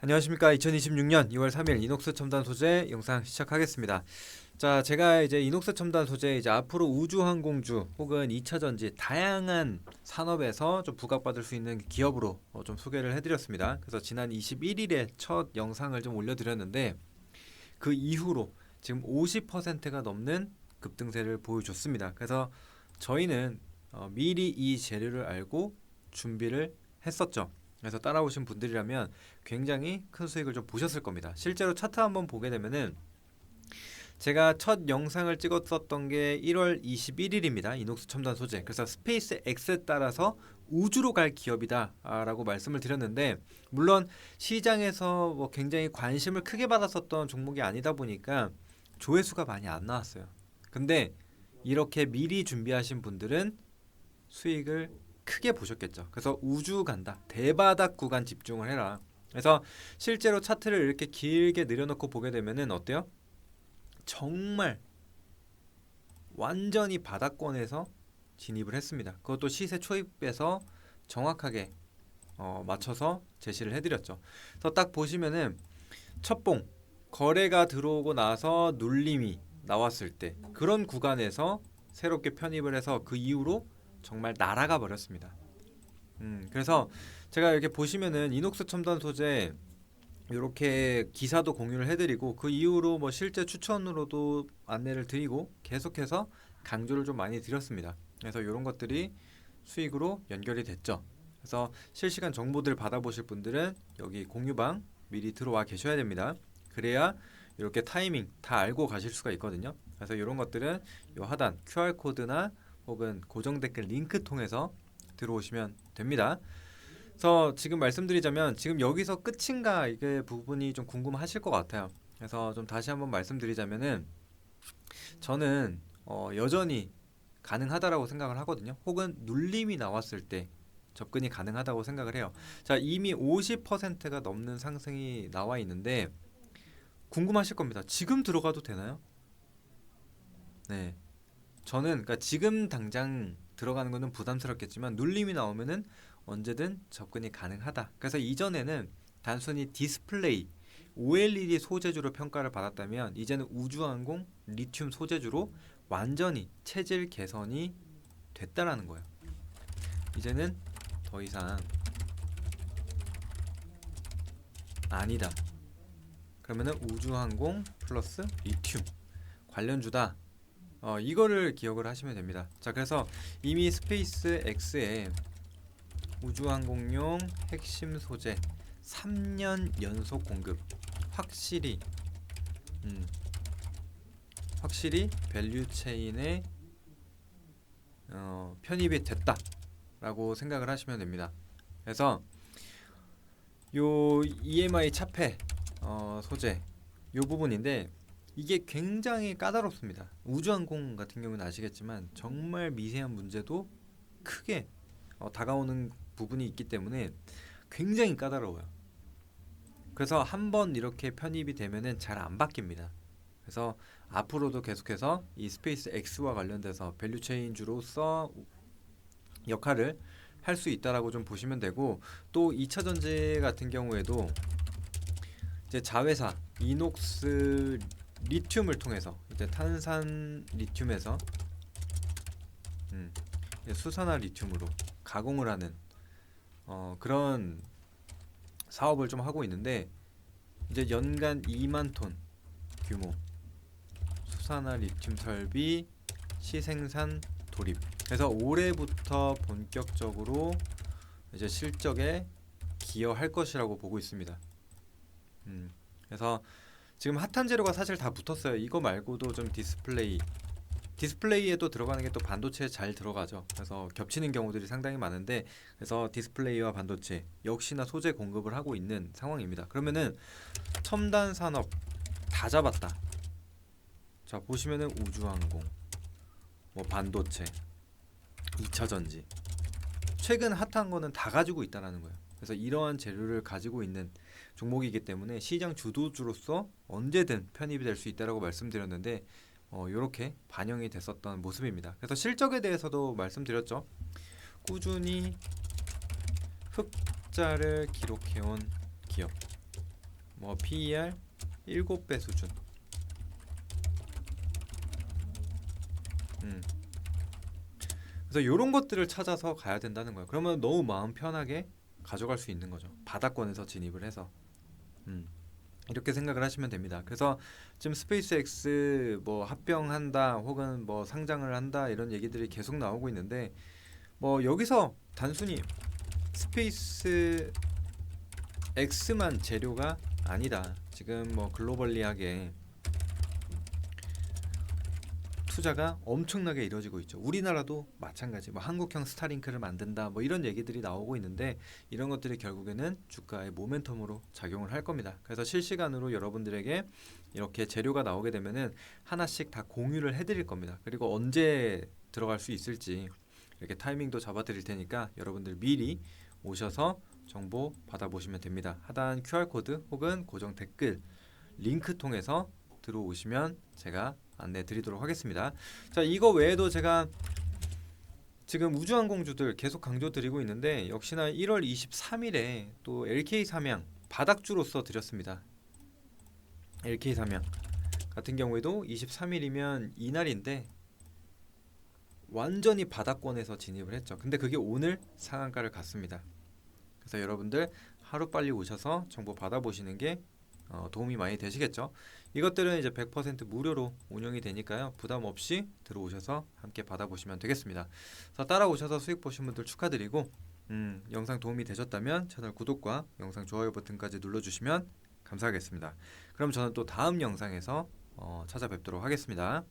안녕하십니까. 2026년 2월 3일 이녹스 첨단 소재 영상 시작하겠습니다. 자, 제가 이제 이녹스 첨단 소재 이제 앞으로 우주 항공주 혹은 2차 전지 다양한 산업에서 좀 부각받을 수 있는 기업으로 어, 좀 소개를 해드렸습니다. 그래서 지난 21일에 첫 영상을 좀 올려드렸는데 그 이후로 지금 50%가 넘는 급등세를 보여줬습니다. 그래서 저희는 어, 미리 이 재료를 알고 준비를 했었죠. 그래서 따라오신 분들이라면 굉장히 큰 수익을 좀 보셨을 겁니다. 실제로 차트 한번 보게 되면은 제가 첫 영상을 찍었었던 게 1월 21일입니다. 이녹스 첨단 소재. 그래서 스페이스 X에 따라서 우주로 갈 기업이다라고 말씀을 드렸는데 물론 시장에서 뭐 굉장히 관심을 크게 받았었던 종목이 아니다 보니까 조회수가 많이 안 나왔어요. 근데 이렇게 미리 준비하신 분들은 수익을 크게 보셨겠죠. 그래서 우주 간다. 대바닥 구간 집중을 해라. 그래서 실제로 차트를 이렇게 길게 늘여놓고 보게 되면은 어때요? 정말 완전히 바닥권에서 진입을 했습니다. 그것도 시세 초입에서 정확하게 어, 맞춰서 제시를 해드렸죠. 그래서 딱 보시면은 첫봉 거래가 들어오고 나서 눌림이 나왔을 때 그런 구간에서 새롭게 편입을 해서 그 이후로 정말 날아가 버렸습니다. 음, 그래서 제가 이렇게 보시면은 이녹스 첨단 소재 이렇게 기사도 공유를 해드리고 그 이후로 뭐 실제 추천으로도 안내를 드리고 계속해서 강조를 좀 많이 드렸습니다. 그래서 이런 것들이 수익으로 연결이 됐죠. 그래서 실시간 정보들 받아보실 분들은 여기 공유방 미리 들어와 계셔야 됩니다. 그래야 이렇게 타이밍 다 알고 가실 수가 있거든요. 그래서 이런 것들은 이 하단 QR 코드나 혹은 고정 댓글 링크 통해서 들어오시면 됩니다. 그래서 지금 말씀드리자면 지금 여기서 끝인가 이게 부분이 좀 궁금하실 것 같아요. 그래서 좀 다시 한번 말씀드리자면은 저는 어 여전히 가능하다라고 생각을 하거든요. 혹은 눌림이 나왔을 때 접근이 가능하다고 생각을 해요. 자 이미 50%가 넘는 상승이 나와 있는데 궁금하실 겁니다. 지금 들어가도 되나요? 네. 저는 그러니까 지금 당장 들어가는 거는 부담스럽겠지만 눌림이 나오면은 언제든 접근이 가능하다. 그래서 이전에는 단순히 디스플레이 OLED 소재주로 평가를 받았다면 이제는 우주항공 리튬 소재주로 완전히 체질 개선이 됐다라는 거예요. 이제는 더 이상 아니다. 그러면은 우주항공 플러스 리튬 관련주다. 어, 이거를 기억을 하시면 됩니다. 자, 그래서 이미 스페이스 X에 우주항공용 핵심 소재 3년 연속 공급 확실히 음, 확실히 밸류 체인에 어, 편입이 됐다라고 생각을 하시면 됩니다. 그래서 요 EMI 차폐 어, 소재 요 부분인데 이게 굉장히 까다롭습니다. 우주항공 같은 경우는 아시겠지만 정말 미세한 문제도 크게 어, 다가오는 부분이 있기 때문에 굉장히 까다로워요. 그래서 한 번 이렇게 편입이 되면은 잘 안 바뀝니다. 그래서 앞으로도 계속해서 이 스페이스 X와 관련돼서 밸류 체인주로서 역할을 할 수 있다라고 좀 보시면 되고 또 2차 전지 같은 경우에도 이제 자회사 이녹스 리튬을 통해서 이제 탄산 리튬에서 음, 수산화 리튬으로 가공을 하는 어, 그런 사업을 좀 하고 있는데 이제 연간 2만 톤 규모 수산화 리튬 설비 시생산 돌입. 그래서 올해부터 본격적으로 이제 실적에 기여할 것이라고 보고 있습니다. 음, 그래서 지금 핫한 재료가 사실 다 붙었어요. 이거 말고도 좀 디스플레이 디스플레이에도 들어가는 게 또 반도체에 잘 들어가죠. 그래서 겹치는 경우들이 상당히 많은데 그래서 디스플레이와 반도체 역시나 소재 공급을 하고 있는 상황입니다. 그러면은 첨단 산업 다 잡았다. 자 보시면은 우주항공, 뭐 반도체, 2차 전지 최근 핫한 거는 다 가지고 있다라는 거예요. 그래서 이러한 재료를 가지고 있는 종목이기 때문에 시장 주도주로서 언제든 편입이 될 수 있다라고 말씀드렸는데 어, 이렇게 반영이 됐었던 모습입니다. 그래서 실적에 대해서도 말씀드렸죠. 꾸준히 흑자를 기록해온 기업. 뭐 PER 7배 수준. 음. 그래서 이런 것들을 찾아서 가야 된다는 거예요. 그러면 너무 마음 편하게 가져갈 수 있는 거죠. 바닥권에서 진입을 해서. 음. 이렇게 생각을 하시면 됩니다. 그래서 지금 스페이스X 뭐 합병한다 혹은 뭐 상장을 한다 이런 얘기들이 계속 나오고 있는데 뭐 여기서 단순히 스페이스 X만 재료가 아니다. 지금 뭐 글로벌리하게 투자가 엄청나게 이루어지고 있죠. 우리나라도 마찬가지. 뭐 한국형 스타링크를 만든다. 뭐 이런 얘기들이 나오고 있는데 이런 것들이 결국에는 주가의 모멘텀으로 작용을 할 겁니다. 그래서 실시간으로 여러분들에게 이렇게 재료가 나오게 되면은 하나씩 다 공유를 해드릴 겁니다. 그리고 언제 들어갈 수 있을지 이렇게 타이밍도 잡아드릴 테니까 여러분들 미리 오셔서 정보 받아보시면 됩니다. 하단 QR 코드 혹은 고정 댓글 링크 통해서 들어오시면 제가 안내 드리도록 하겠습니다. 자, 이거 외에도 제가 지금 우주항공주들 계속 강조드리고 있는데 역시나 1월 23일에 또 LK 삼양 바닥주로서 드렸습니다. LK 삼양 같은 경우에도 23일이면 이날인데 완전히 바닥권에서 진입을 했죠. 근데 그게 오늘 상한가를 갔습니다. 그래서 여러분들 하루 빨리 오셔서 정보 받아보시는 게 어, 도움이 많이 되시겠죠. 이것들은 이제 100% 무료로 운영이 되니까요. 부담 없이 들어오셔서 함께 받아보시면 되겠습니다. 그래서 따라오셔서 수익 보신 분들 축하드리고 음, 영상 도움이 되셨다면 채널 구독과 영상 좋아요 버튼까지 눌러주시면 감사하겠습니다. 그럼 저는 또 다음 영상에서 어, 찾아뵙도록 하겠습니다.